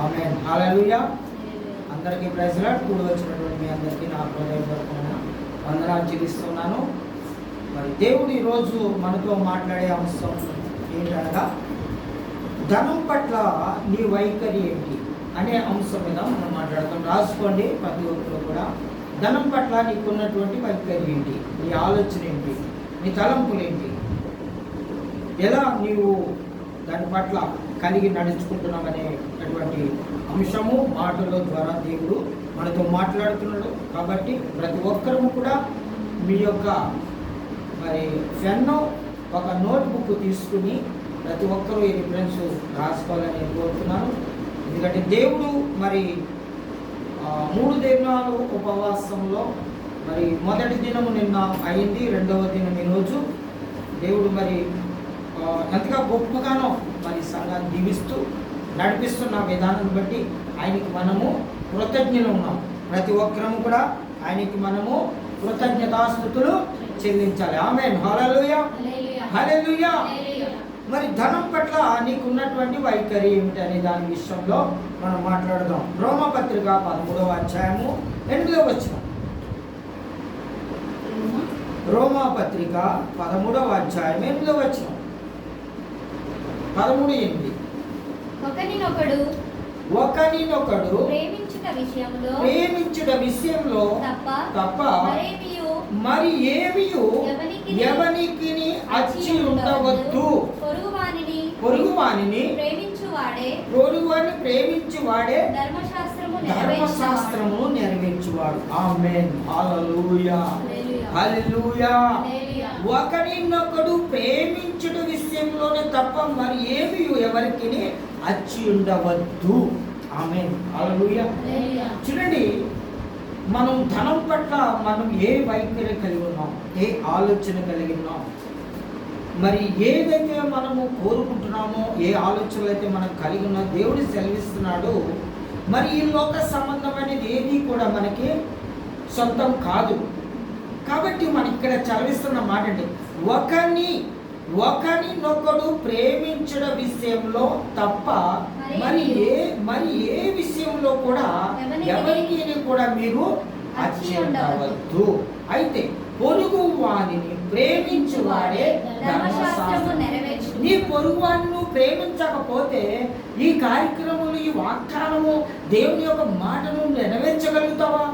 ఆమె హాలూయా అందరికీ ప్రైజ్లా కూడి వచ్చినటువంటి మీ అందరికీ నా హృదయపూర్వకమైన వందనాలు చెల్లిస్తున్నాను. మరి దేవుడు ఈరోజు మనతో మాట్లాడే అంశం ఏంటనగా ధనం పట్ల నీ వైఖరి ఏంటి? అనే అంశం మీద మనం మాట్లాడతాం. రాసుకోండి ప్రతి ఒక్కరు కూడా. ధనం పట్ల నీకున్నటువంటి వైఖరి ఏంటి? నీ ఆలోచన ఏంటి? నీ తలంపులు ఏంటి? ఎలా నీవు దాని పట్ల కలిగి నడుచుకుంటున్నామనే అటువంటి అంశము మాటల ద్వారా దేవుడు మనతో మాట్లాడుతున్నాడు. కాబట్టి ప్రతి ఒక్కరము కూడా మీ యొక్క మరి పెన్ను ఒక నోట్బుక్ తీసుకుని ప్రతి ఒక్కరూ ఈ రిఫరెన్స్ రాసుకోవాలని కోరుతున్నాను. ఎందుకంటే దేవుడు మరి మూడు దినాలు ఉపవాసంలో మరి మొదటి దినము నిన్న అయింది రెండవ దినం ఈరోజు దేవుడు మరి ఎంతగా గొప్పగానో మరి సంఘాన్ని దీవిస్తూ నడిపిస్తున్న విధానం బట్టి ఆయనకి మనము కృతజ్ఞులు ఉన్నాం. ప్రతి ఒక్కరము కూడా ఆయనకి మనము కృతజ్ఞతాస్థుతులు చెల్లించాలి. ఆమె హల్లెలూయా. మరి ధనం పట్ల నీకున్నటువంటి వైఖరి ఏమిటనే దాని విషయంలో మనం మాట్లాడదాం. రోమపత్రిక పదమూడవ అధ్యాయము ఎనిమిదవ వచ్చిన రోమా పత్రిక పదమూడవ అధ్యాయం ఎనిమిదవ వచ్చిన పదమూడు ఎనిమిది ఒకరినొకడు ఒకరినొకడు ప్రేమించుట విషయంలో ప్రేమించుట విషయంలో తప్ప తప్ప మరి ఏమి ఎవనికిని ఎవనికి అచ్చి ఉండవద్దు. పొరుగువానిని పొరుగువానిని ప్రేమించువాడే పొరుగువాని ప్రేమించి వాడే ధర్మశాస్త్రము ధర్మశాస్త్రము నెరవేర్చువాడు. ఆమేన్. హల్లెలూయా. హల్లెలూయా. ఒకరినొకడు ప్రేమించుట విషయంలోనే తప్ప మరి ఏమి ఎవరికి అచ్చి ఉండవద్దు. ఆమె చూడండి మనం ధనం పట్ల మనం ఏ వైఖరి కలిగి ఉన్నాం? ఏ ఆలోచన కలిగి ఉన్నాం? మరి ఏదైతే మనము కోరుకుంటున్నామో ఏ ఆలోచనలు అయితే మనం కలిగి ఉన్నా దేవుడు సెలవిస్తున్నాడు. మరి ఈ లోక సంబంధమైనది ఏది కూడా మనకి సొంతం కాదు. కాబట్టి మన ఇక్కడ చదివిస్తున్న మాట అండి ఒకని ఒకరినొకడు ప్రేమించడం విషయంలో తప్ప మరి ఏ మరి ఏ విషయంలో కూడా ఎవరికి కూడా మీరు అచ్చి ఉండవద్దు. అయితే పొరుగు వారిని ప్రేమించువాడే ధర్మశాస్త్రం నీ పొరుగువాన్ని నువ్వు ప్రేమించకపోతే ఈ కార్యక్రమము ఈ వాగ్దానము దేవుని యొక్క మాటను నెరవేర్చగలుగుతావా?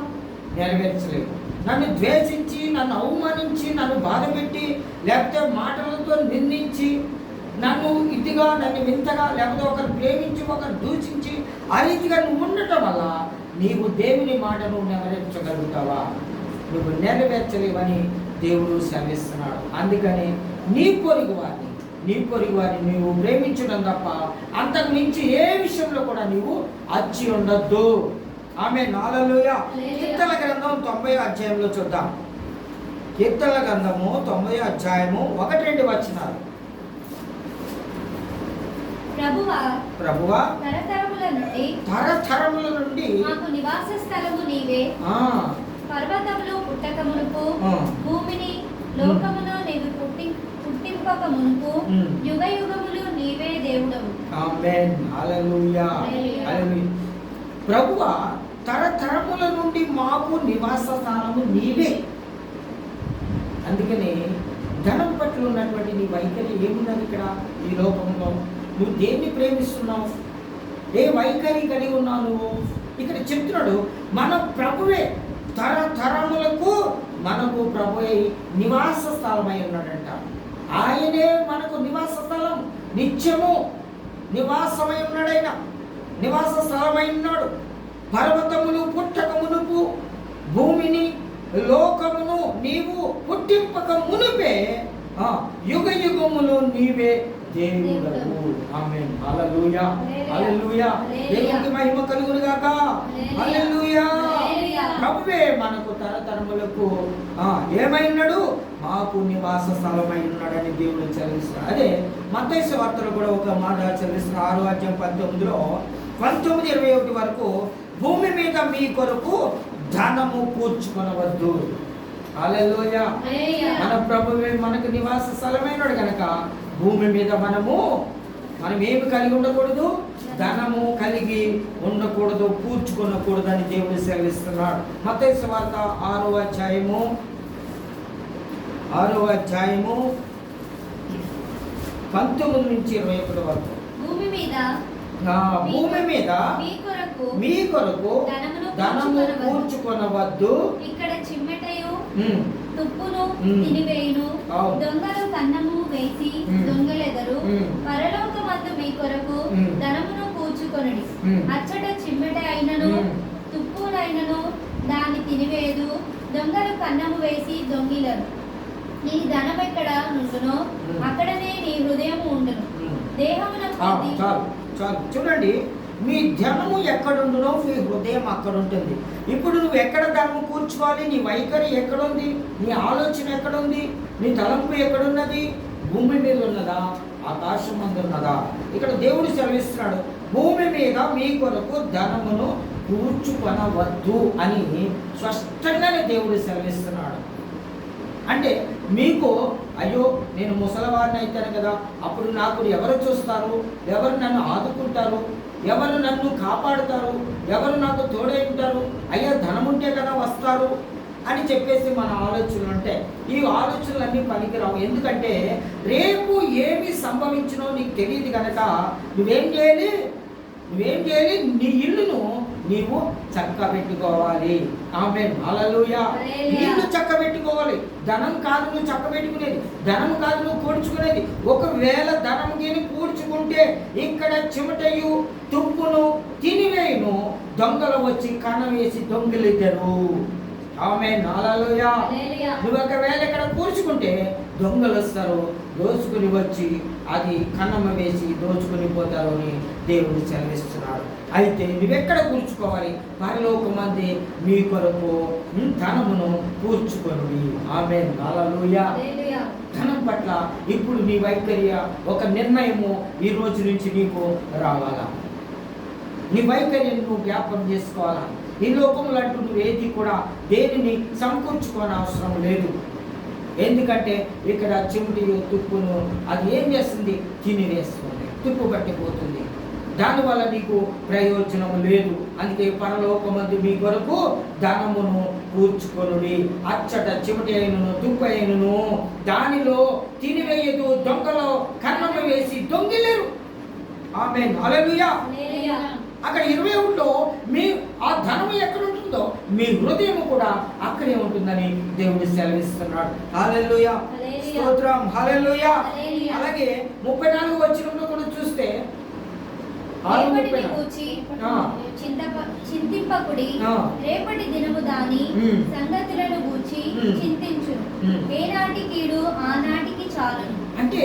నెరవేర్చలేవు. నన్ను ద్వేషించి నన్ను అవమానించి నన్ను బాధపెట్టి లేకపోతే మాటలతో నిందించి నన్ను ఇదిగా నన్ను వింతగా లేకపోతే ఒకరు ప్రేమించి ఒకరు దూషించి ఆ రీతిగా నువ్వు ఉండటం వల్ల నీవు దేవుని మాటను నెరవేర్చగలుగుతావా? నువ్వు నెరవేర్చలేవని దేవుడు శ్రమిస్తున్నాడు అందుకని నీ పొరుగు వారిని నీ పొరుగు వారిని నీవు ప్రేమించడం తప్ప అంతకు మించి ఏ విషయంలో కూడా నీవు అచ్చి ఉండొద్దు. ఆమె నాలుగుయ కీర్తన గ్రంథం తొంభై అధ్యాయంలో చూద్దాం. కీర్తన గ్రంథము తొంభై అధ్యాయము ఒకటి రెండు వచ్చినారు ప్రభువ ప్రభువా తరతరముల నుండి తరతరముల నుండి మాకు నివాస స్థలము నీవే. ఆ, పర్వతములు పుట్టకమునుపు ఆ. భూమిని లోకమును నీవు పుట్టి పుట్టింపక మునుపు. యుగ యుగములు నీవే దేవుడవు. ఆమేన్. హల్లెలూయా. హల్లెలూయా. ప్రభువా తరతరముల నుండి మాకు నివాస స్థానము నీవే. అందుకనే ధనం పట్ల ఉన్నటువంటి నీ వైఖరి ఏమున్నది ఇక్కడ ఈ లోకంలో? నువ్వు దేన్ని ప్రేమిస్తున్నావు? ఏ వైఖరి కలిగి ఉన్నావు నువ్వు? ఇక్కడ చెప్తున్నాడు మన ప్రభువే తరతరములకు మనకు ప్రభువే నివాస స్థలమై ఉన్నాడంట. ఆయనే మనకు నివాస స్థలం నిత్యము నివాసమై ఉన్నాడైన. నివాస స్థలమై ఉన్నాడు. పర్వతములు పుట్టక మునుపు భూమిని లోకమును నీవు పుట్టింపక మునుపే ఆ, యుగ యుగములు నీవే దేవుడవు. ఆమేన్. హల్లెలూయా. హల్లెలూయా. దేవునికి మహిమ కలుగును గాక. ప్రభువే మనకు తరతరములకు ఆ, ఏమైనాడు? మాకు నివాస స్థలమై ఉన్నాడని దేవుడు చెల్లిస్తున్నాడు అదే మత్తయి వార్తలు కూడా ఒక మాట చెల్లిస్తున్న ఆరు అధ్యాయం పంతొమ్మిదిలో పంతొమ్మిది ఇరవై ఒకటి వరకు భూమి మీద మీ కొరకు ధనము కూర్చుకొనవద్దు. హల్లెలూయా. మన ప్రభువే మనకు నివాస స్థలమైనడు కనుక భూమి మీద మనము మనం ఏమి కలిగి ఉండకూడదు? ధనము కలిగి ఉండకూడదు కూర్చుకొనకూడదు అని దేవుడు సెలవిస్తున్నాడు. మతేసు వార్త ఆరో అధ్యాయము. ఆరో అధ్యాయము పంతొమ్మిది నుంచి ఇరవై ఒకటి వరకు. భూమి మీద ఆ భూమి మీద మీ కొరకు మీ కొరకు ధనమును ధనము కూర్చుకొనవద్దు. ఇక్కడ చిమ్మెటయు తుప్పును. తినివేయును. దొంగలు కన్నము వేసి. దొంగలెదరు మ్మ్. పరలోకమందు మీ కొరకు. ధనమును కూర్చుకొనుడి. అచ్చట చిమ్మెట అయినను. తుప్పునైనను దాన్ని తినివేయదు దొంగలు కన్నము వేసి దొంగిలరు నీ ధనం ఎక్కడ నుండునో. అక్కడనే నీ హృదయం ఉండును. దేహమునకు చూడండి మీ ధనము ఎక్కడుండునో మీ హృదయం అక్కడ ఉంటుంది ఇప్పుడు నువ్వు ఎక్కడ ధనము కూర్చోవాలి? నీ వైఖరి ఎక్కడుంది? నీ ఆలోచన ఎక్కడుంది? నీ తలంపు ఎక్కడున్నది? భూమి మీద ఉన్నదా ఆకాశం మందు ఉన్నదా ఇక్కడ దేవుడు సెలవిస్తున్నాడు భూమి మీద మీ కొరకు ధనమును కూర్చుకొనవద్దు అని స్పష్టంగానే దేవుడు సెలవిస్తున్నాడు. అంటే మీకు అయ్యో నేను ముసలవాడిని అవుతాను కదా అప్పుడు నాకు ఎవరు చూస్తారు? ఎవరు నన్ను ఆదుకుంటారు? ఎవరు నన్ను కాపాడుతారు? ఎవరు నాకు తోడై ఉంటారు? అయ్యా ధనం ఉంటే కదా వస్తారు? అని చెప్పేసి మన ఆలోచనలు ఉంటాయి ఈ ఆలోచనలన్నీ పనికిరావు. ఎందుకంటే రేపు ఏమి సంభవించినో నీకు తెలియదు కనుక నువ్వేం చేయాలి? నువ్వేం చేయాలి? నీ ఇల్లును నీవు చక్క పెట్టుకోవాలి ఆమె హల్లెలూయా. ఇల్లు చక్క పెట్టుకోవాలి ధనం కాదు నువ్వు చక్క పెట్టుకునేది ధనం కాదు నువ్వు కూర్చుకునేది ఒకవేళ ధనం గిని కూర్చుకుంటే ఇక్కడ చెమటయు తుప్పును తినివేయును. దొంగలు వచ్చి కన్నం వేసి దొంగలిద్దరు. ఆమె నాలలోయా. నువ్వు ఒకవేళ ఇక్కడ కూర్చుకుంటే దొంగలు వస్తారు దోచుకుని వచ్చి అది కన్నమ్మ వేసి దోచుకుని పోతారు అని దేవుడు సెలవిస్తున్నాడు. అయితే నువ్వెక్కడ కూర్చుకోవాలి? పరలోక మంది మీ కొరకు ధనమును కూర్చుకొని ఆమె హల్లెలూయా. ధనం పట్ల ఇప్పుడు నీ వైఖర్య? ఒక నిర్ణయము ఈ రోజు నుంచి నీకు రావాలా? నీ వైఖరిని నువ్వు జ్ఞాపకం చేసుకోవాలా? ఈ లోకంలో అంటూ నువ్వు ఏది కూడా దేనిని సమకూర్చుకోని అవసరం లేదు. ఎందుకంటే ఇక్కడ చెమటియు తుప్పును అది ఏం చేస్తుంది? తినివేస్తుంది తుప్పు పట్టిపోతుంది. దానివల్ల నీకు ప్రయోజనం లేదు. అందుకే పరలోకమందు మీ కొరకు ధనమును కూర్చుకొనుడి. అచ్చట చిమటి అయినను తుప్పు అయినను దానిలో తినివేయదు దొంగలో కన్నము వేసి దొంగిలేరు. ఆమె అలలుయా అక్కడ ఇరవై ఒకటిలో మీ ఆ ధనము ఎక్కడ ఉంటుందో మీ హృదయం కూడా అక్కడే ఉంటుందని దేవుడు సెలవిస్తున్నాడు హల్లెలూయా. స్తోత్రం హల్లెలూయా. అలాగే ముప్పై నాలుగు వచ్చినంలో కూడా చూస్తే ఆ. చింతింపకుడి ఆ. రేపటి దినము దాని. సంగతులను గూర్చి. చింతించు. ఏనాటి కీడు ఆనాటికి అంటే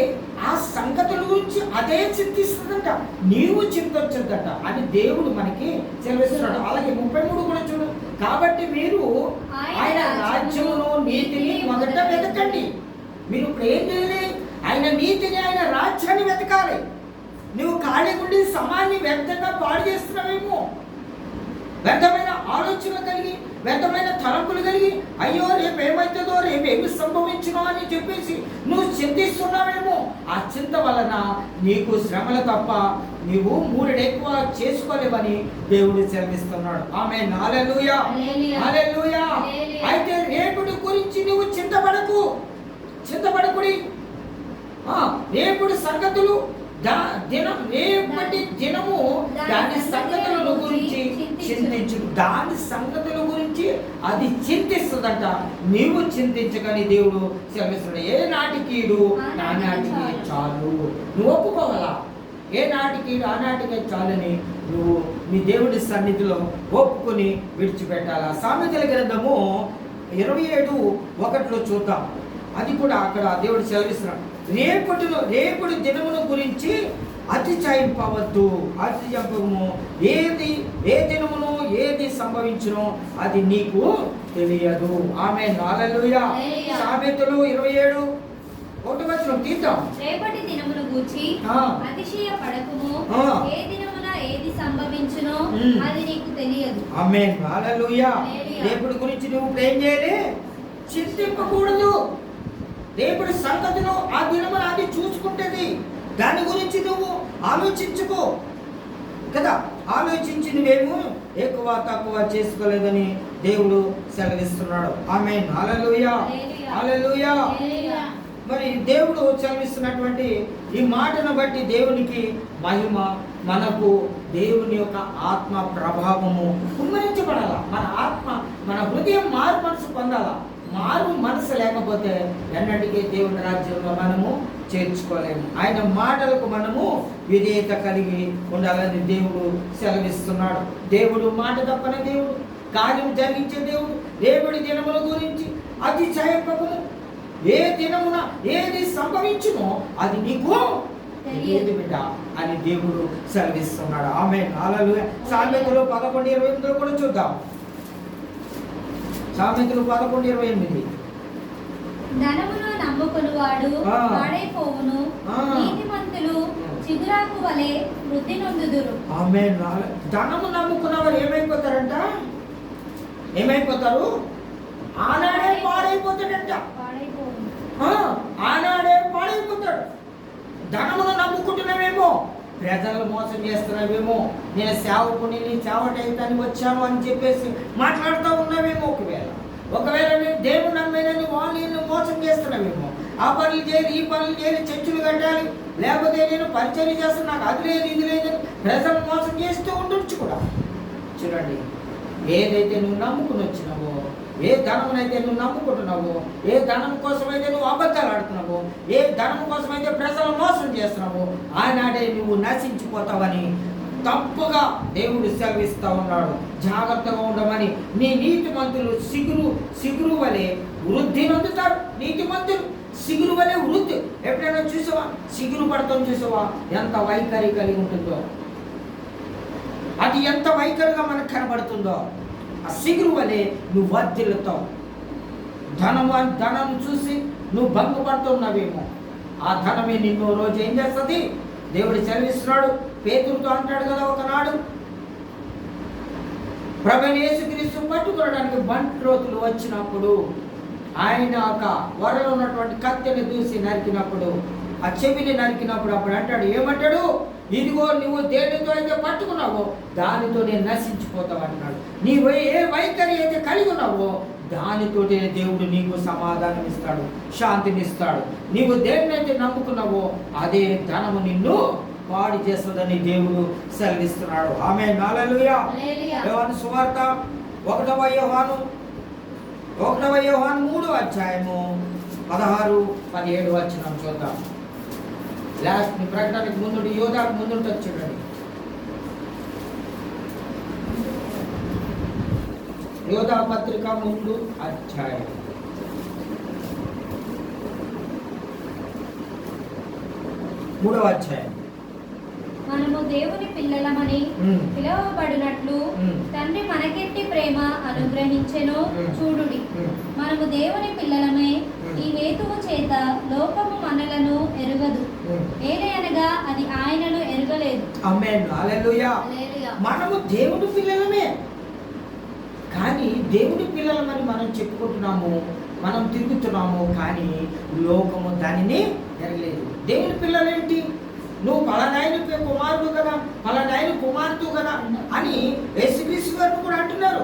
ఆ సంగతుల గురించి అదే చింతిస్తుందంట నీవు చింతొచ్చదట అని దేవుడు మనకి సెలవిస్తున్నాడు. అలాగే ముప్పై మూడు కూడా చూడు. కాబట్టి మీరు ఆయన రాజ్యమును, నీతిని మొదట మొదట వెతకండి. మీరు ఇప్పుడు ఏం చేయాలి ఆయన నీతిని ఆయన రాజ్యాన్ని వెతకాలి. నువ్వు ఖాళీ ఉండి సమాన్ని వ్యర్థంగా పాడు చేస్తున్నావేమో. వ్యర్థమైన ఆలోచనలు కలిగి వ్యర్థమైన తలంపులు కలిగి అయ్యో రేపు ఏమవుతుందో రేపు ఏమి సంభవించునో అని చెప్పేసి నువ్వు చింతిస్తున్నావేమో. ఆ చింత వలన నీకు శ్రమలు తప్ప నీవు మూడు ఎక్కువ చేసుకోలేవని దేవుడు సెలవిస్తున్నాడు. ఆమె నాలెలుయా. అయితే రేపుడి గురించి నువ్వు చింతపడకు. చింతపడకుడి. ఆ, రేపుడి సంగతులు దినం రేపటి దినము దాని సంగతుల గురించి చింతించు దాని సంగతుల గురించి అది చింతిస్తుందంట. నీవు చింతించగని దేవుడు సెలవిస్తున్నాడు ఏ నాటికీడు నా నాటికి చాలు. నువ్వు ఒప్పుకోవాలా? ఏ నాటికీడు ఆ నాటికే చాలని నువ్వు నీ దేవుడి సన్నిధిలో ఒప్పుకొని విడిచిపెట్టాలా? సామెతల గ్రంథము ఇరవై ఏడు ఒకటిలో చూద్దాం. అది కూడా అక్కడ దేవుడు సెలవిస్తున్నాడు. రేపటిలో రేపటి దినమును గురించి అతిశయింపవద్దు అతిశయింపము ఏది ఏ దినమును ఏది సంభవించునో అది నీకు తెలియదు. ఆమె నాలలుయ. సామెతలు ఇరవై ఏడు. ఒకటి వచ్చిన తీద్దాం. రేపటి దినమును గూర్చి. అతిశయ పడకము. ఏ దినమున ఏది సంభవించునో. అది నీకు తెలియదు. ఆమె హల్లెలూయా. రేపటి గురించి నువ్వు ఇప్పుడు ఏం చేయాలి? చింతింపకూడదు. రేపటి సంగతిలో ఆ దినమున అది చూసుకుంటది. దాని గురించి నువ్వు ఆలోచించుకో. కదా? ఆలోచించి నువ్వేమో ఎక్కువ తక్కువ చేసుకోలేదని దేవుడు సెలవిస్తున్నాడు. ఆమె. మరి దేవుడు చదివిస్తున్నటువంటి ఈ మాటను బట్టి దేవునికి మహిమ మనకు దేవుని యొక్క ఆత్మ ప్రభావము కుమ్మరించబడాల? మన ఆత్మ మన హృదయం మారు మనసు పొందాల? మారు మనసు లేకపోతే ఎన్నటికీ దేవుని రాజ్యంలో మనము చేర్చుకోలేము. ఆయన మాటలకు మనము విధేయత కలిగి ఉండాలని దేవుడు సెలవిస్తున్నాడు. దేవుడు మాట తప్పని దేవుడు కార్యం జరిగించే దేవుడు దేవుడి దినముల గురించి అతిశయపకము ఏ దినమున ఏది సంభవించునో అది నీకు తెలియదు బిడ్డ అని దేవుడు సెలవిస్తున్నాడు. ఆమె నాలుగు సామెతలు పదకొండు ఇరవై ఎనిమిదిలో కూడా చూద్దాం. సామెతలు పదకొండు ఇరవై ఎనిమిది. ధనమును నమ్ముకునివాడు. పాడైపోవును. నీతిమంతులు చిగురాకు వలె వృద్ధి నొందుదురు. ఆమె ధనము నమ్ముకున్నవారు ఏమైపోతారంట? ఏమైపోతారు? ఆనాడే పాడైపోతాడంట. ఆనాడే పాడైపోతాడు. ధనమును నమ్ముకుంటున్నావేమో? ప్రజలు మోసం చేస్తున్నావేమో? నేను సేవకుని నీ సేవటైతానికి వచ్చాను అని చెప్పేసి మాట్లాడుతూ ఉన్నావేమో ఒకవేళ? ఒకవేళ నేను దేవుడు నమ్మేనని వాళ్ళు నిన్ను మోసం చేస్తున్నావేమో? ఆ పనులు చేయాలి ఈ పనులు చేయాలి చర్చలు కట్టాలి. లేకపోతే నేను పరిచయం చేస్తాను నాకు అది లేదు ఇది లేదని ప్రజలు మోసం చేస్తూ ఉండొచ్చు కూడా. చూడండి ఏదైతే నువ్వు నమ్ముకుని వచ్చినావో ఏ ధనమునైతే నువ్వు నమ్ముకుంటున్నావో ఏ ధనం కోసమైతే నువ్వు అబద్ధాలు ఆడుతున్నావో ఏ ధనం కోసమైతే ప్రజలు మోసం చేస్తున్నావో? ఆనాడే నువ్వు నశించిపోతావని తప్పుగా దేవుడు సెలవిస్తూ ఉన్నాడు. జాగ్రత్తగా ఉండమని నీ నీతి మంతులు సిగురు సిగురు వలె వృద్ధి నొందుతారు. నీతి మంతులు సిగురు వలె వృద్ధి. ఎప్పుడైనా చూసావా? సిగురు పడతాం చూసావా? ఎంత వైఖరి కలిగి ఉంటుందో. అది ఎంత వైఖరిగా మనకు కనబడుతుందో. ఆ సిగురు వలె నువ్వు వర్ధిల్లుతావు. ధనం ధనం చూసి నువ్వు భంగపడుతున్నావేమో. ఆ ధనమే నిన్ను రోజు ఏం చేస్తుంది? దేవుడు చదివిస్తున్నాడు. పేతురుతో అంటాడు కదా ఒకనాడు. ప్రభుని యేసుక్రీస్తు పట్టుకోవడానికి బంట్రోతులు వచ్చినప్పుడు ఆయన ఒక వరలో ఉన్నటువంటి కత్తెని దూసి నరికినప్పుడు ఆ చెవిని నరికినప్పుడు అప్పుడు అంటాడు ఏమంటాడు? ఇదిగో నువ్వు దేనితో అయితే పట్టుకున్నావో దానితో నేను నశించిపోతావు అంటున్నాడు. నీవు ఏ వైఖరి అయితే కలిగి ఉన్నావో దానితోటే దేవుడు నీకు సమాధానం ఇస్తాడు శాంతిని ఇస్తాడు నీవు దేన్నైతే నమ్ముకున్నావో అదే ధనము నిన్ను పాడు చేస్తుందని దేవుడు సెలవిస్తున్నాడు. ఆమె సువార్త ఒకటవ యోహాను ఒకటవ యోహాను మూడు అధ్యాయము పదహారు పదిహేడు వచ్చిన చూద్దాం. లాస్ట్ని ప్రకటనకు ముందు యోధాకు ముందు చూడండి యోధా పత్రిక ముందు అధ్యాయం మూడవ అధ్యాయం మనము దేవుని పిల్లలమని. పిలువబడినట్లు. తండ్రి మనకెట్టి ప్రేమ అనుగ్రహించెను. చూడుడి. మనము దేవుని పిల్లలమే. ఈ హేతువు చేత లోకము మనలను ఎరుగదు. ఏలయనగా అది ఆయనను ఎరగలేదు. మనము దేవుడి పిల్లలమే కానీ దేవుడి పిల్లలమని మనం చెప్పుకుంటున్నాము మనం తిరుగుతున్నాము కానీ లోకము దానిని ఎరగలేదు. దేవుడి పిల్లలేంటి? నువ్వు పలానాయన కుమారుడు కదా పలానాయన కుమార్తె కదా అని యేసుక్రీస్తు గారు కూడా అంటున్నారు.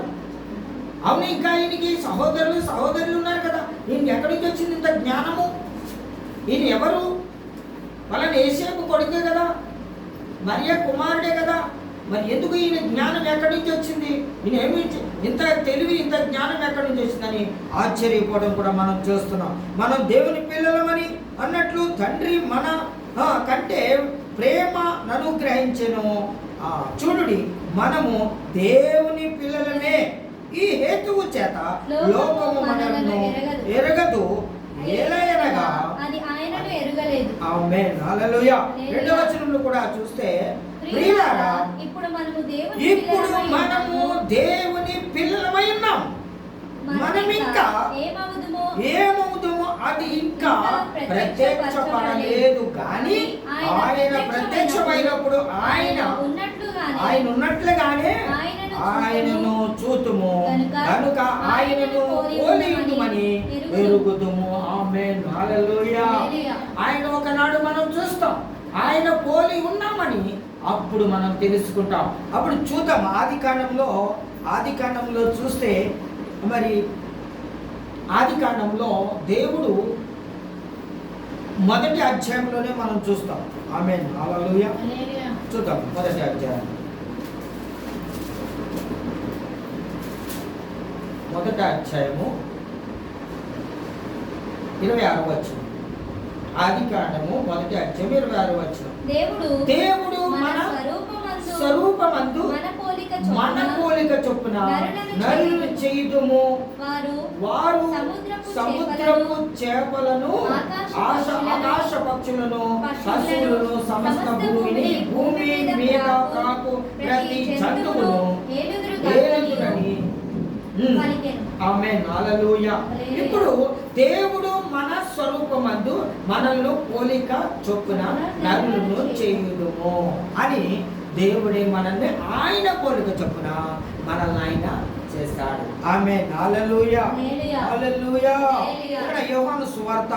అవును ఇంకా ఈయనకి సహోదరులు సహోదరులు ఉన్నారు కదా. ఈయన ఎక్కడి నుంచి వచ్చింది ఇంత జ్ఞానము? ఈయన ఎవరు? వాళ్ళని ఏసేపు కొడుకే కదా మరియ కుమారుడే కదా. మరి ఎందుకు ఈయన జ్ఞానం ఎక్కడి నుంచి వచ్చింది? ఈయన ఏమి ఇంత తెలివి ఇంత జ్ఞానం ఎక్కడి నుంచి వచ్చిందని ఆశ్చర్యపోవడం కూడా మనం చూస్తున్నాం. మనం దేవుని పిల్లలమని అన్నట్లు తండ్రి మన కంటే ప్రేమ అనుగ్రహించెను ఆ, చూడుడి మనము దేవుని పిల్లలమే. ఈ హేతువు చేత లోకము మనలను ఎరగదు. ఏలయనగా అది ఆయనను ఎరగలేదు. రెండవ వచనంలో కూడా చూస్తే ప్రియులారా ఇప్పుడు మనము దేవుని ఇప్పుడు పిల్లలమై మనము ఉన్నాము. దేవుని పిల్లలమై ఉన్నాం. మనం ఇంకా ఏమవుదుమో? ఏమవుతామో అది ఇంకా ప్రత్యక్షపడలేదు. కానీ ఆయన ప్రత్యక్షమైనప్పుడు ఆయన ఉన్నట్లుగానే ఆయన ఉన్నట్లుగానే ఆయనను ఆయనను చూతుము. కనుక ఆయనను పోలియుమని ఎరుగుదుము. హల్లెలూయా. ఆయన ఒకనాడు మనం చూస్తాం. ఆయన పోలి ఉన్నామని అప్పుడు మనం తెలుసుకుంటాం. అప్పుడు చూద్దాం ఆది కాండంలో ఆది కాండంలో చూస్తే మరి ఆది కాండంలో దేవుడు మొదటి అధ్యాయంలోనే మనం చూస్తాం. ఆమె చూద్దాం మొదటి అధ్యాయం. మొదటి అధ్యాయము ఇరవై ఆరు వచ్చిన ఆది కాండము మొదటి అధ్యాయం ఇరవై ఆరు వచ్చిన దేవుడు దేవుడు స్వరూపమందు మన పోలిక చొప్పున నరులను వారు సముద్రపు చేపలను ఆకాశ ఆశ పక్షులను, ఆకాశ పక్షులను పశువులను, సమస్త భూమిని భూమి మీద కాకు ప్రతి జంతువును హల్లెలూయా. హల్లెలూయా. ఇప్పుడు దేవుడు మన స్వరూపమందు మనల్ని పోలిక చొప్పున నరులను చేయుదుము అని దేవుడే మనల్ని ఆయన పోలిక చొప్పున మనల్ని ఆయన చేస్తాడు. ఆమె యోహాను సువార్త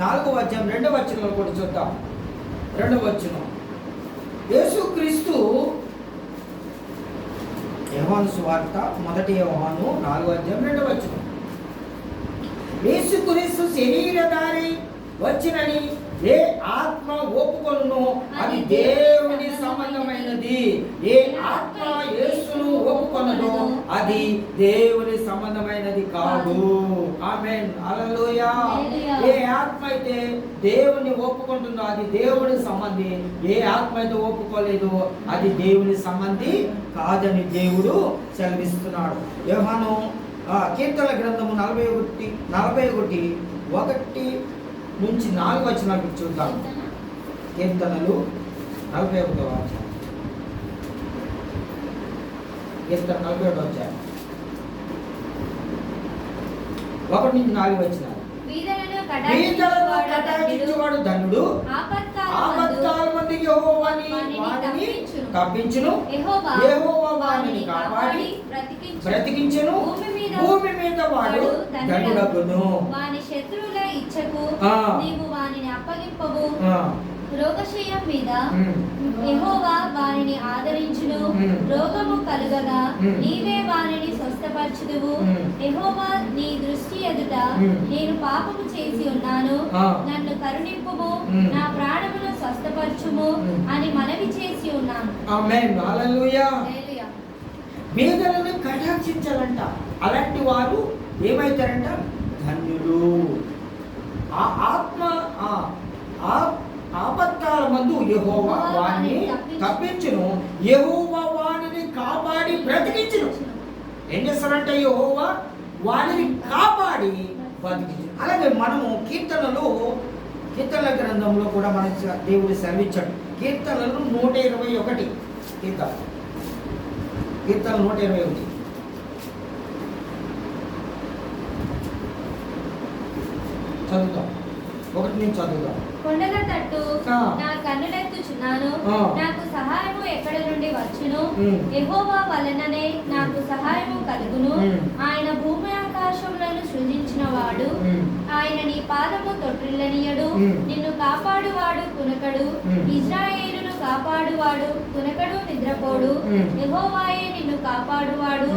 నాలుగో అధ్యాయం రెండో వచనంలో కూడా చూద్దాం. రెండో వచనం. యేసుక్రీస్తు యోహాను సువార్త మొదటి యోహాను నాలుగో అధ్యాయం రెండో వచనం. యేసుక్రీస్తు శరీరధారి వచ్చినని ఏ ఆత్మ ఒప్పుకొను అది దేవుని సంబంధమైనది. ఏ ఆత్మ యేసును ఒప్పుకొనదో అది దేవుని సంబంధమైనది కాదు. ఆమేన్. హల్లెలూయా. ఏ ఆత్మ అయితే దేవుని ఒప్పుకుంటుందో అది దేవుని సంబంధి. ఏ ఆత్మ అయితే ఒప్పుకోలేదు అది దేవుని సంబంధి కాదని దేవుడు సెలవిస్తున్నాడు. యోహాను ఆ, కీర్తన గ్రంథము నలభై ఒకటి నలభై ఒకటి ఒకటి నుంచి నాలుగు వచ్చిన చూద్దాం కీర్తనలు నలభై ఒకటో అధ్యాయం కీర్తన నలభై ఒకటో అధ్యాయం ఒకటి నుంచి నాలుగు వచ్చిన. కటాక్షించువాడు ధనుడు ఆపత్కాల మంది యెహోవాని తప్పించును. యెహోవా కాపాడి బ్రతికించును. భూమి మీద వాడు. ధనుడగును వాని శత్రువుల ఇచ్చకు. నీవు వానిని అప్పగింపవు రోగశయం మీద యెహోవా వానిని ఆదరించును. రోగము కలుగగా. నీవే వానిని స్వస్థపరచుదువు. యెహోవా నీ దృష్టి ఎదుట. నేను పాపము చేసి ఉన్నాను. నన్ను కరుణింపుము. నా ప్రాణమును స్వస్థపరచుము. అని మనవి చేసి ఉన్నాను ఆమేన్ హల్లెలూయా పేదలను కటాక్షించాలంట. అలాంటి వారు ఏమవుతారంట ధన్యులు. ఆ ఆత్మ ఆ ఆ- ఆపత్కాల మందు యహోవా వాణ్ణి తప్పించును. యహోవా వాణిని కాపాడి బ్రతికించును. ఏం చేస్తారంటే యెహోవా? వాణిని కాపాడి బతికించును అలాగే మనము కీర్తనలు కీర్తనల గ్రంథంలో కూడా మన దేవుడు సెలవిచ్చాడు. కీర్తనలు నూట ఇరవై ఒకటి. కీర్తన కీర్తన నూట ఇరవై ఒకటి చదువుతాం ఒకటి నుంచి చదువుదాం కొండల తట్టు. నా కన్నులెత్తుచున్నాను. నాకు సహాయము ఎక్కడ నుండి వచ్చును. యెహోవా వలననే నాకు సహాయము కలుగును. ఆయన భూమి ఆకాశములను సృజించిన వాడు. ఆయన నీ పాదము తొట్టిల్లనియడు. నిన్ను కాపాడువాడు కునకడు ఉమ్. కాపాడువాడు కునకడు నిద్రపోడు. ఉమ్. యెహోవాయే నిన్ను కాపాడువాడు.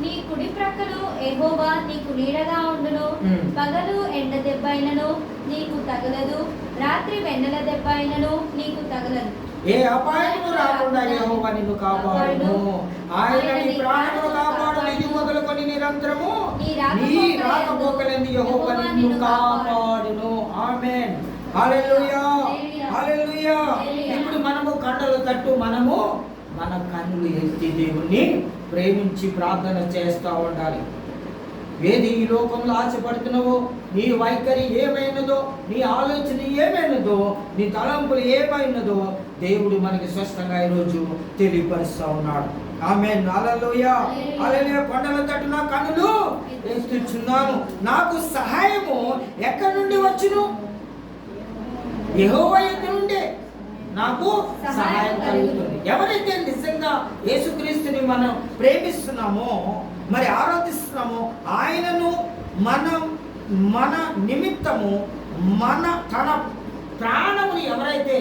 నీ కుడి ప్రక్కలు యెహోవా నీకు నీడగా ఉండును. పగలు ఎండ దెబ్బైనను నీకు తగలదు. రాత్రి వెన్నెల దెబ్బైనను నీకు తగలదు. ఏ అపాయము రాకుండా యెహోవా నిన్ను కాపాడును. ఆయన నీ ప్రాణమును కాపాడు ఇది మొదలుకొని నిరంతరము నీ నీ రాకపోకలందు యెహోవా నిన్ను కాపాడును. ఆమేన్. హల్లెలూయా. ఇప్పుడు మనము కండలు తట్టు మనము మన కన్నులు ఎత్తి దేవుణ్ణి ప్రేమించి ప్రార్థన చేస్తూ ఉండాలి. ఏది ఈ లోకంలో ఆశపడుతున్నావో నీ వైఖరి ఏమైనదో నీ ఆలోచన ఏమైనదో నీ తలంపులు ఏమైనదో దేవుడు మనకి స్పష్టంగా ఈరోజు తెలియపరుస్తూ ఉన్నాడు. ఆమె నాలలోయ అలలోయ కొండల తట్టు నా కన్నులు ఎత్తుచున్నాను. నాకు సహాయము ఎక్కడి నుండి వచ్చును? యెహోవా నుండే నాకు సహాయం కలుగుతుంది. ఎవరైతే నిజంగా యేసుక్రీస్తుని మనం ప్రేమిస్తున్నామో మరి ఆరాధిస్తున్నామో ఆయనను మనం మన నిమిత్తము మన తన ప్రాణముని ఎవరైతే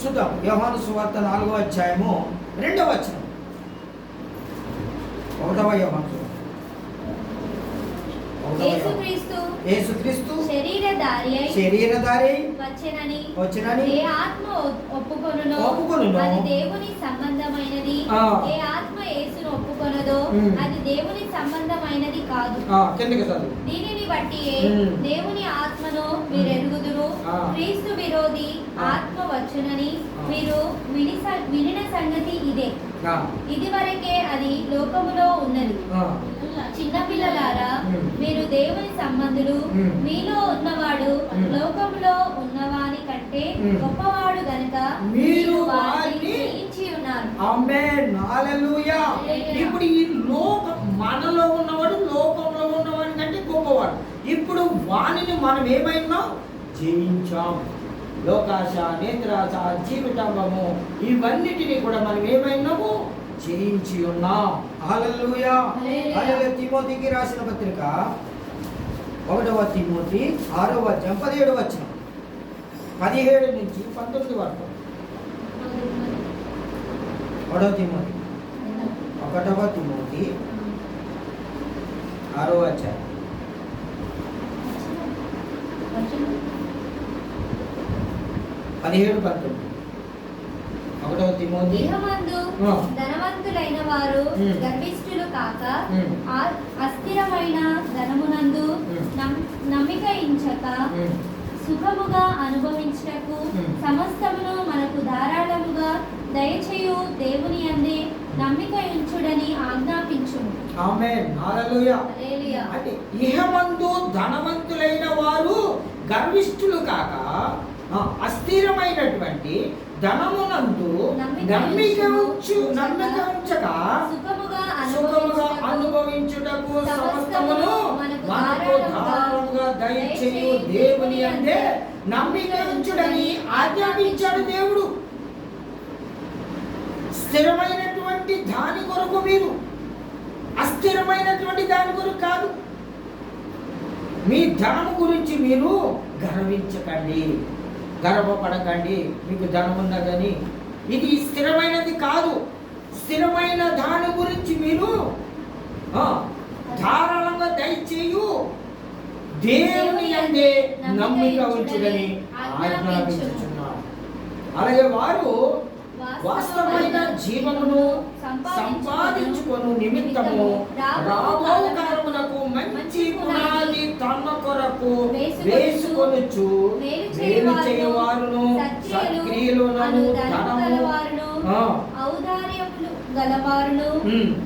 చూద్దాం. యోహాను సువార్త నాలుగో అధ్యాయము రెండవ వచనం. ఒకటవ యోహాను. యేసుక్రీస్తు యేసుక్రీస్తు శరీరధారి అయి శరీరధారి వచ్చెనని వచ్చినని ఏ ఆత్మ ఒ- ఒప్పుకొనునో ఒప్పుకొనునో అది దేవుని సంబంధమైనది ఆ. ఏ ఆత్మ యేసును ఒప్పుకొనదో ఉమ్. అది దేవుని సంబంధమైనది కాదు ఆ, కిందకి చదువు దీనిని బట్టి. దేవుని ఆత్మను మీరు ఎరుగుదురు. క్రీస్తు విరోధి. ఆత్మ వచ్చునని. మీరు విని వినిన సంగతి ఇదే ఇది వరకే అది లోకములో ఉన్నది చిన్నపిల్లలారా. మీరు దేవుని సంబంధులు. మీలో ఉన్నవాడు ఉమ్. లోకములో ఉన్నవాని కంటే. గొప్పవాడు గనుక మీరు వారిని ఉన్నారు. ఇప్పుడు ఈ లోకం మనలో ఉన్నవాడు లోకంలో ఉన్నవాడి కంటే గొప్పవాడు ఇప్పుడు వాణిని మనం ఏమైనాం జయించాం లోకాశ నేత్రాశ జీవితాంబము ఇవన్నిటిని కూడా మనం ఏమైనాము జయించి ఉన్నాం. తిమోతికి రాసిన పత్రిక ఒకటవ తిమోతి ఆరవ అధ్యాయం పదిహేడు వచ్చిన పదిహేడు నుంచి పంతొమ్మిది వరకు. ఒకటవ తిమోతి. ఒకటవ తిమోతి. ఆరో అధ్యాయం పదిహేడు పంతొమ్మిది. ఒకటవ తిమోతి. ధనవంతులైన వారు. గర్విష్ఠులు కాక అస్థిరమైన ధనమునందు నమ్మిక ఇంచక సుఖముగా అనుభవించటకు. సమస్తమును మనకు ధారాళముగా దయచేయు దేవుని అందే నమ్మిక ఉంచుడని హల్లెలూయా. అంటే ఇహమందు ధనవంతులైన వారు గర్విష్ఠులు కాక అస్థిరమైనటువంటి ధనమునందు నమ్మిక నమ్మిక ఉంచుము. ఉంచు నమ్మిక ఉంచక సుఖముగా అనుభవించుటకు సమస్తమును మనకు ధారాళముగా దయచేయు దేవుని అందే నమ్మిక ఉంచుడని ఆజ్ఞాపించాడు దేవుడు. స్థిరమైనటువంటి దాని కొరకు మీరు అస్థిరమైనటువంటి దాని కొరకు కాదు. మీ ధనము గురించి మీరు గర్వించకండి. గర్వపడకండి. మీకు ధనం ఉన్నదని ఇది స్థిరమైనది కాదు. స్థిరమైన దాని గురించి మీరు ఆ, ధారాళంగా దయచేయు. దేవుని అంటే నమ్మిక ఉంచుడని ఆజ్ఞాపించుచున్నాడు. అలాగే వారు వాస్తవమైన జీవమును సంపాదించుకొను నిమిత్తము రాబో తమ కొరకు వేసుకొనుచు మేలు చేయవారును ధనము ఔదార్యములు గలవారును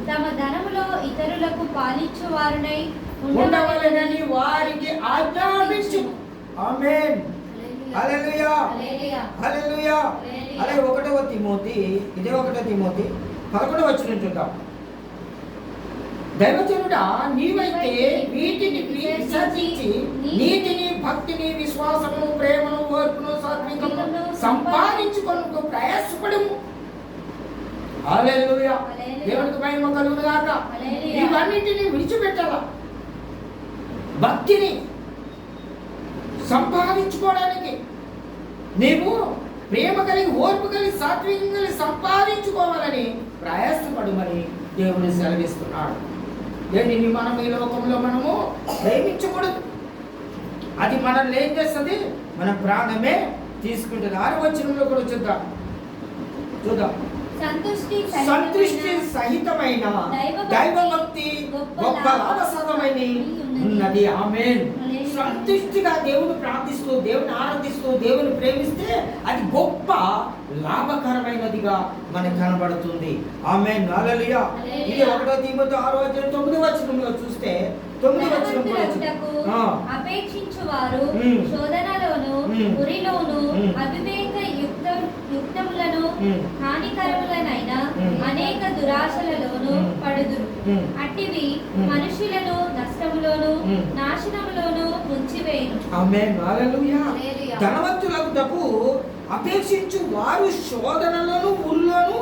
తమ ధనములో ఇతరులకు పాలించువారునై ఉండవలెనని వారికి ఆజ్ఞాపించు. ఆమేన్. హల్లెలూయా. హల్లెలూయా. అలాగే ఒకటవ తిమోతి ఇదే ఒకటో తిమోతి. పదకొండవ వచ్చిన చూద్దాం. దైవజనుడా నీవైతే వీటిని విసర్జించి నీతిని భక్తిని విశ్వాసము ప్రేమను ఓర్పును సాత్వికమును సంపాదించుకొనుకు ప్రయాసపడము. హల్లెలూయా. దేవునికి మహిమ కలుగును గాక. ఇవన్నిటిని విడిచిపెట్టాల. భక్తిని సంపాదించుకోవడానికి నీవు ప్రేమ కలిగి ఓర్పు కలిగి సాత్వికం కలిగి సంపాదించుకోవాలని ప్రయాసపడమని దేవుడు సెలవిస్తున్నాడు. ఏంటి మనం ఈ లోకంలో మనము ప్రేమించకూడదు. అది మనల్ని ఏం చేస్తుంది? మన ప్రాణమే తీసుకుంటుంది. ఆరు వచనంలో కూడా చూద్దాం. చూద్దాం. సంతుష్టి సంతృష్టి సహితమైన దైవభక్తి గొప్ప లాభసాధమైన ఉన్నది. ఆమెన్. సంతుష్టిగా దేవుని ప్రార్థిస్తూ దేవుని ఆరాధిస్తూ దేవుని ప్రేమిస్తే అది గొప్ప లాభకరమైనదిగా మనకు కనబడుతుంది. ఆమె హల్లెలూయా. ఇది ఒకటో తీమతో ఆరో అధ్యాయం తొమ్మిది వచనంలో చూస్తే తొమ్మిది వచనం. ఆ, అపేక్షించు వారు. శోధనలోను. హానికరములనైన. అనేక దురాశలలోను. పడుదురు. అట్టివి. మనుషులను నష్టములోను. నాశనములోను ముంచివేయును. ధనవంతులకుటకు అపేక్షించు వారు శోధనలను ఉల్లోను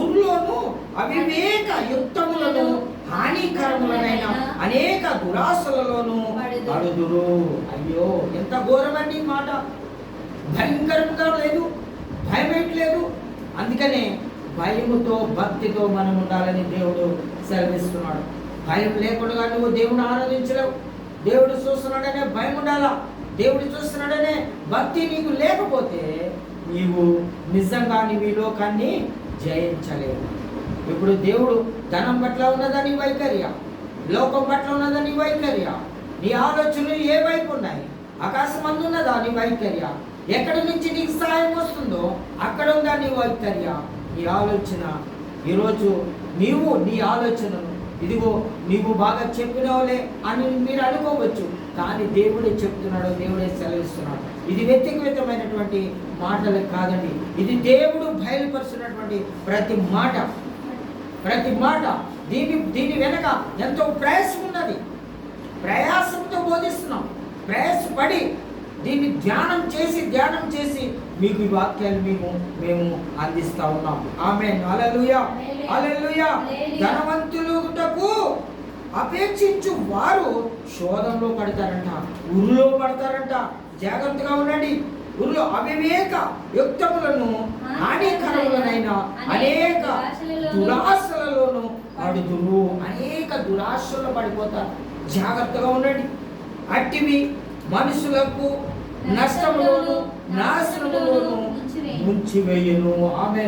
ఉల్లోను అవివేక యుక్తములను హానికరములనైన అనేక దురాశలలోను పడుదురు అయ్యో ఎంత ఘోరమండి మాట భయంకరంగా లేదు భయం లేదు అందుకనే భయముతో భక్తితో మనం ఉండాలని దేవుడు సెలవిస్తున్నాడు. భయం లేకుండా నువ్వు దేవుని ఆరాధించలేవు. దేవుడు చూస్తున్నాడనే భయం ఉండాలా? దేవుడు చూస్తున్నాడనే భక్తి నీకు లేకపోతే నీవు నిజంగా నీవు ఈ లోకాన్ని జయించలేవు. ఇప్పుడు దేవుడు ధనం పట్ల ఉన్నదని వైఖర్య? లోకం పట్ల ఉన్నదని వైఖర్య? నీ ఆలోచనలు ఏ వైపు ఉన్నాయి? ఆకాశం అందున్నదా నీ వైఖర్య? ఎక్కడి నుంచి నీకు సహాయం వస్తుందో అక్కడ ఉందా నీ వైఖర్య నీ ఆలోచన. ఈరోజు నీవు నీ ఆలోచనను ఇదిగో నీవు బాగా చెప్పినవులే అని మీరు అనుకోవచ్చు కానీ దేవుడే చెప్తున్నాడు దేవుడే సెలవిస్తున్నాడు. ఇది వ్యక్తిగతమైనటువంటి మాటలు కాదండి. ఇది దేవుడు బయలుపరుస్తున్నటువంటి ప్రతి మాట. ప్రతి మాట దీని దీని వెనక ఎంతో ప్రయాసం ఉన్నది ప్రయాసంతో బోధిస్తున్నాం. ప్రయాసపడి దీన్ని ధ్యానం చేసి ధ్యానం చేసి మీకు ఈ వాక్యాలు మేము మేము అందిస్తా ఉన్నాం. ఆమె అలలుయా అలలుయా ధనవంతులుటకు అపేక్షించు వారు శోధంలో పడతారంట ఉరులో పడతారంట. జాగ్రత్తగా ఉండండి. ఉరులో అవివేక యుక్తములను హానికరములనైన అనేక దురాశలలోను పడుదురు అనేక దురాశల్లో పడిపోతారు. జాగ్రత్తగా ఉండండి. అట్టివి మనుషులకు నష్టములోను నాశనములోను ముంచివేయును. ఆమె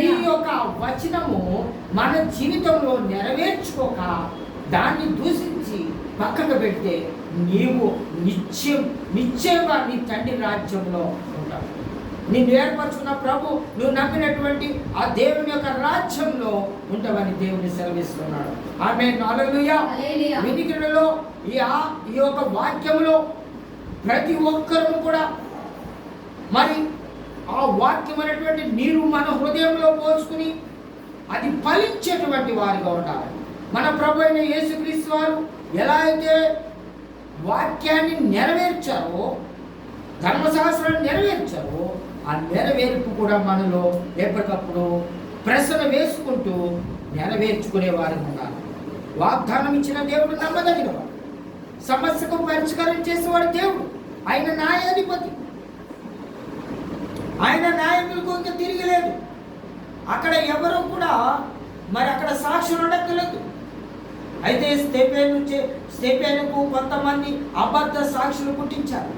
ఈ యొక్క వచనము మన జీవితంలో నెరవేర్చుకోక దాన్ని దూషించి పక్కకు పెడితే నీవు నిత్యం నిశ్చయంగా నీ తండ్రి రాజ్యంలో ఉంటావు. నిన్ను ఏర్పరచుకున్న ప్రభు నువ్వు నమ్మినటువంటి ఆ దేవుని యొక్క రాజ్యంలో ఉంటావని దేవుని సెలవిస్తున్నాడు. ఆమె నాలుగుయా. వినికిడిలో ఈ యొక్క వాక్యంలో ప్రతి ఒక్కరూ కూడా మరి ఆ వాక్యం అనేటువంటి నీరు మన హృదయంలో పోసుకుని అది ఫలించేటువంటి వారిగా ఉండాలి. మన ప్రభు అయిన యేసుక్రీస్తు వారు ఎలా అయితే వాక్యాన్ని నెరవేర్చారో ధర్మశాస్త్రాన్ని నెరవేర్చారో ఆ నెరవేర్పు కూడా మనలో ఎప్పటికప్పుడు ప్రశ్న వేసుకుంటూ నెరవేర్చుకునే వారు ఉండాలి. వాగ్దానం ఇచ్చిన దేవుడు నమ్మదగినవాడు. సమస్యకు పరిష్కారం చేసేవాడు దేవుడు. ఆయన న్యాయాధిపతి. ఆయన న్యాయములకు ఇంకా తిరిగిలేదు. అక్కడ ఎవరు కూడా మరి అక్కడ సాక్షులు ఉండక్కలేదు అయితే స్టెపేను చే- కొంతమంది అబద్ధ సాక్షులు పుట్టించారు.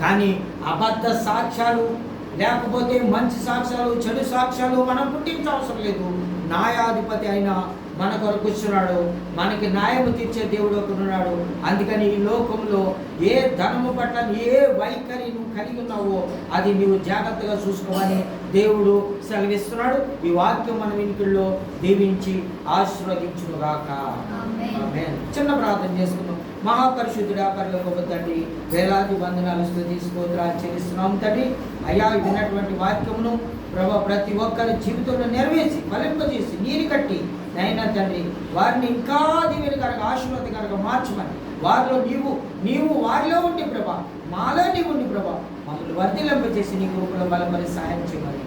కానీ అబద్ధ సాక్ష్యాలు లేకపోతే మంచి సాక్ష్యాలు చెడు సాక్ష్యాలు మనం పుట్టించవసరం లేదు. న్యాయాధిపతి అయిన మన కొరకు కూర్చున్నాడు మనకి న్యాయము తీర్చే దేవుడు ఒకడు ఉన్నాడు. అందుకని ఈ లోకంలో ఏ ధనము పట్ల ఏ వైఖరి నువ్వు కలిగి ఉన్నావో అది నీవు జాగ్రత్తగా చూసుకోమని దేవుడు సెలవిస్తున్నాడు. ఈ వాక్యం మన వినికిల్లో దీవించి ఆశీర్వదించుగాక. చిన్న ప్రార్థన చేసుకుందాం. మహాపరిశుద్ధుడా పరలోకపు తండ్రి వేలాది వందనాలు స్థుతి స్తోత్రాలు చెల్లిస్తున్నాం తండ్రి. అయ్యా విన్నటువంటి వాక్యమును ప్రభా ప్రతి ఒక్కరి జీవితంలో నెరవేర్చి ఫలింపజేసి నీరు కట్టి నైనా తండ్రి వారిని ఇంకా దీవెని కనుక ఆశీర్వాద కనుక మార్చమని. వారిలో నీవు నీవు వారిలో ఉండి ప్రభా మాలో నీవు ఉండి ప్రభా మమ్మల్ని వర్ధిలింపజేసి నీ కృపలో బలమని సాయం చేయమని.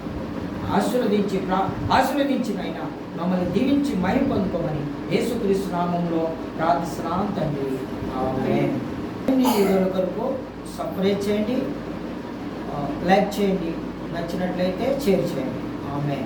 ఆశీర్వదించి ప్రా ఆశీర్వదించినైనా మమ్మల్ని దీవించి మహిం పొందుకోమని యేసుక్రీస్తు నామంలో ప్రార్థిస్తున్నాం తండ్రి. ఆమేన్. కొరకు సపరేట్ చేయండి లైక్ చేయండి నచ్చినట్లయితే షేర్ చేయండి. ఆమె